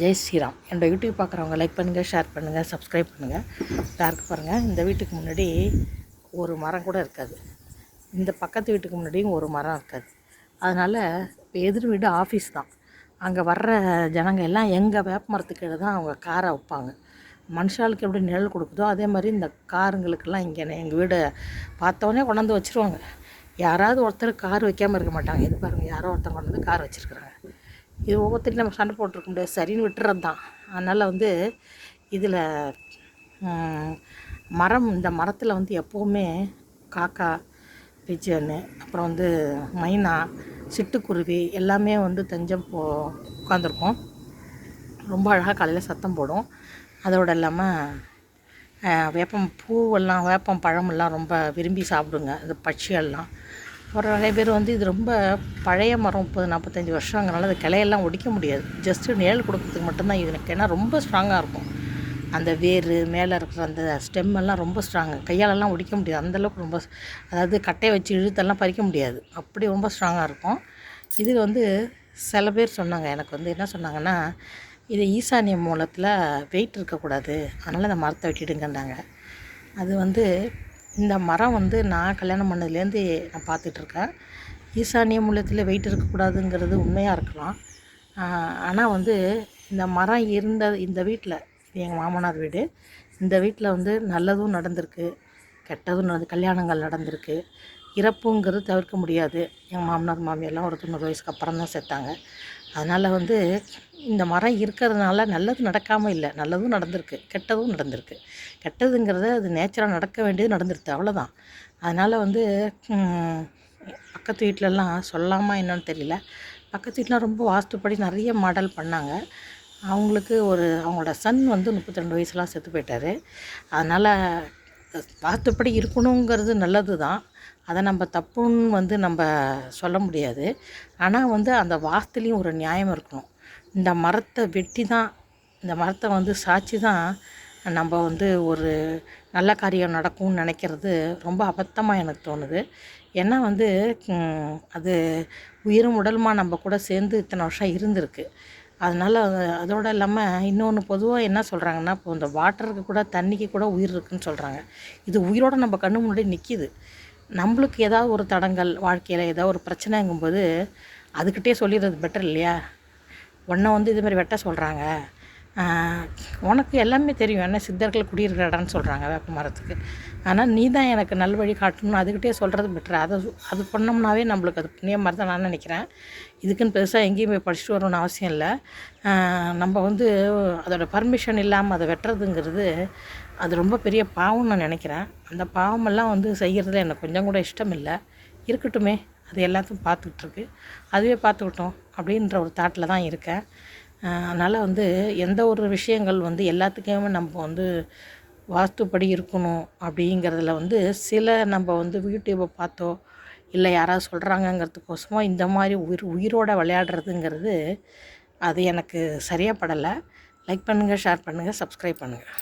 ஜெய் ஸ்ரீராம். என்னோடய யூடியூப் பார்க்குறவங்க லைக் பண்ணுங்கள் ஷேர் பண்ணுங்கள் சப்ஸ்கிரைப் பண்ணுங்கள் யாருக்கு பாருங்கள் இந்த வீட்டுக்கு முன்னாடி ஒரு மரம் கூட இருக்காது. இந்த பக்கத்து வீட்டுக்கு முன்னாடியும் ஒரு மரம் இருக்காது. அதனால் இப்போ எதிர் வீடு ஆஃபீஸ் தான். அங்கே வர்ற ஜனங்க எல்லாம் எங்கள் வேப்ப மரத்துக்கு கீழே தான் அவங்க காரை வைப்பாங்க. மனுஷாளுக்கு எப்படி நிழல் கொடுக்குதோ அதே மாதிரி இந்த காருங்களுக்கெல்லாம் இங்கே எங்கள் வீடை பார்த்தோன்னே கொண்டாந்து வச்சுருவாங்க. யாராவது ஒருத்தர் கார் வைக்காமல் இருக்க மாட்டாங்க. இது பாருங்கள் யாரோ ஒருத்தர் கொண்டு வந்து கார் வச்சுருக்குறாங்க. இது ஒவ்வொருத்தரையும் நம்ம சண்டை போட்டிருக்க முடியாது. சரின்னு விட்டுறது தான் அதனால் வந்து இதில் மரம் இந்த மரத்தில் வந்து எப்போவுமே காக்கா பிஜன்னு அப்புறம் வந்து மைனா சிட்டுக்குருவி எல்லாமே வந்து தஞ்சம் போ உட்காந்துருக்கும் ரொம்ப அழகாக காலையில் சத்தம் போடும். அதோடு இல்லாமல் வேப்பம் பூவெல்லாம் வேப்பம் பழமெல்லாம் ரொம்ப விரும்பி சாப்பிடுங்க. இந்த பட்சியெல்லாம். அப்புறம் நிறைய பேர் வந்து இது ரொம்ப பழைய மரம் முப்பது நாற்பத்தஞ்சு வருஷங்கிறனால அது கிளையெல்லாம் ஒடிக்க முடியாது. ஜஸ்ட்டு நிழல் கொடுக்கறதுக்கு மட்டும்தான் இது எனக்கு. ஏன்னா ரொம்ப ஸ்ட்ராங்காக இருக்கும். அந்த வேர் மேலே இருக்கிற அந்த ஸ்டெம் எல்லாம் ரொம்ப ஸ்ட்ராங்கு கையாலெல்லாம் ஒடிக்க முடியாது. அந்தளவுக்கு ரொம்ப அதாவது கட்டையை வச்சு இழுத்தெல்லாம் பறிக்க முடியாது. அப்படி ரொம்ப ஸ்ட்ராங்காக இருக்கும். இது வந்து சில பேர் சொன்னாங்க. எனக்கு வந்து என்ன சொன்னாங்கன்னா இது ஈசானிய மூலத்தில் வெயிட் இருக்கக்கூடாது. அதனால் அந்த மரத்தை வெட்டிடுங்கன்னாங்க. அது வந்து இந்த மரம் வந்து நான் கல்யாணம் பண்ணதுலேருந்து நான் பார்த்துட்ருக்கேன். ஈசானிய மூலத்தில் வெயிட் இருக்கக்கூடாதுங்கிறது உண்மையாக இருக்கலாம். ஆனால் வந்து இந்த மரம் இருந்த இந்த வீட்டில் எங்கள் மாமனார் வீடு இந்த வீட்டில் வந்து நல்லதும் நடந்திருக்கு கெட்டதும் நடந்து கல்யாணங்கள் நடந்திருக்கு. இறப்புங்கிறது தவிர்க்க முடியாது. எங்கள் மாமனார் மாமியெல்லாம் ஒரு தொண்ணூறு வயசுக்கு அப்புறம் தான் செத்தாங்க. அதனால் வந்து இந்த மரம் இருக்கிறதுனால நல்லது நடக்காமல் இல்லை. நல்லதும் நடந்திருக்கு. கெட்டதும் நடந்திருக்கு. கெட்டதுங்கிறத அது நேச்சராக நடக்க வேண்டியது நடந்துருது அவ்வளோதான் அதனால் வந்து பக்கத்து வீட்டிலலாம் சொல்லாமல் என்னன்னு தெரியல. பக்கத்து வீட்டிலாம் ரொம்ப வாஸ்துப்படி நிறைய மாடல் பண்ணாங்க. அவங்களுக்கு ஒரு அவங்களோட சன் வந்து முப்பத்தி ரெண்டு வயசுலாம் செத்து போயிட்டார். அதனால் வாஸ்துப்படி இருக்கணுங்கிறது நல்லது தான். அதை நம்ம தப்புன்னு வந்து நம்ம சொல்ல முடியாது. ஆனால் வந்து அந்த வாஸ்துலேயும் ஒரு நியாயம் இருக்கணும். இந்த மரத்தை வெட்டி தான் இந்த மரத்தை வந்து சாட்சி தான் நம்ம வந்து ஒரு நல்ல காரியம் நடக்கும்னு நினைக்கிறது ரொம்ப அபத்தமாக எனக்கு தோணுது. ஏன்னா வந்து அது உயிரும் உடலுமா நம்ம கூட சேர்ந்து இத்தனை வருஷம் இருந்திருக்கு. அதனால் அதோடு இல்லாமல் இன்னொன்று பொதுவாக என்ன சொல்கிறாங்கன்னா இப்போ இந்த வாட்டருக்கு கூட தண்ணிக்கு கூட உயிர் இருக்குதுன்னு சொல்கிறாங்க இது உயிரோட நம்ம கண்ணு முன்னாடி நிற்கிது நம்மளுக்கு ஏதாவது ஒரு தடங்கள் வாழ்க்கையில் ஏதாவது ஒரு பிரச்சனைங்கும்போது அதுக்கிட்டே சொல்லிடுறது பெட்டர் இல்லையா? உன்னை வந்து இது மாதிரி வெட்ட சொல்கிறாங்க உனக்கு எல்லாமே தெரியும் என்ன சித்தர்கள் குடியிருக்கிற இடம்னு சொல்கிறாங்க வேப்ப மரத்துக்கு ஆனால் நீ தான் எனக்கு நல்வழி காட்டணும்னு அதுக்கிட்டே சொல்கிறது பெட்ரு அதை அது பண்ணோம்னாவே நம்மளுக்கு அது புண்ணிய மாதிரி தான் நான் நினைக்கிறேன். இதுக்குன்னு பெருசாக எங்கேயும் போய் படிச்சுட்டு வரணும்னு அவசியம் இல்லை. நம்ம வந்து அதோடய பர்மிஷன் இல்லாமல் அதை வெட்டுறதுங்கிறது அது ரொம்ப பெரிய பாவம்னு நான் நினைக்கிறேன். அந்த பாவமெல்லாம் வந்து செய்கிறதுல எனக்கு கொஞ்சம் கூட இஷ்டம் இல்லை. இருக்கட்டுமே அது எல்லாத்தையும் பார்த்துக்கிட்டுருக்கு அதுவே பார்த்துக்கிட்டோம் அப்படின்ற ஒரு தாட்டில் தான் இருக்கேன். அதனால் வந்து எந்த ஒரு விஷயங்கள் வந்து எல்லாத்துக்குமே நம்ம வந்து வாஸ்துப்படி இருக்கணும் அப்படிங்கிறதுல வந்து சில நம்ம வந்து யூடியூப்பை பார்த்தோ இல்லை யாராவது சொல்கிறாங்கங்கிறதுக்கோசமோ இந்த மாதிரி உயிர் உயிரோடு விளையாடுறதுங்கிறது அது எனக்கு சரியாக படலை. லைக் பண்ணுங்கள் ஷேர் பண்ணுங்கள் சப்ஸ்கிரைப் பண்ணுங்கள்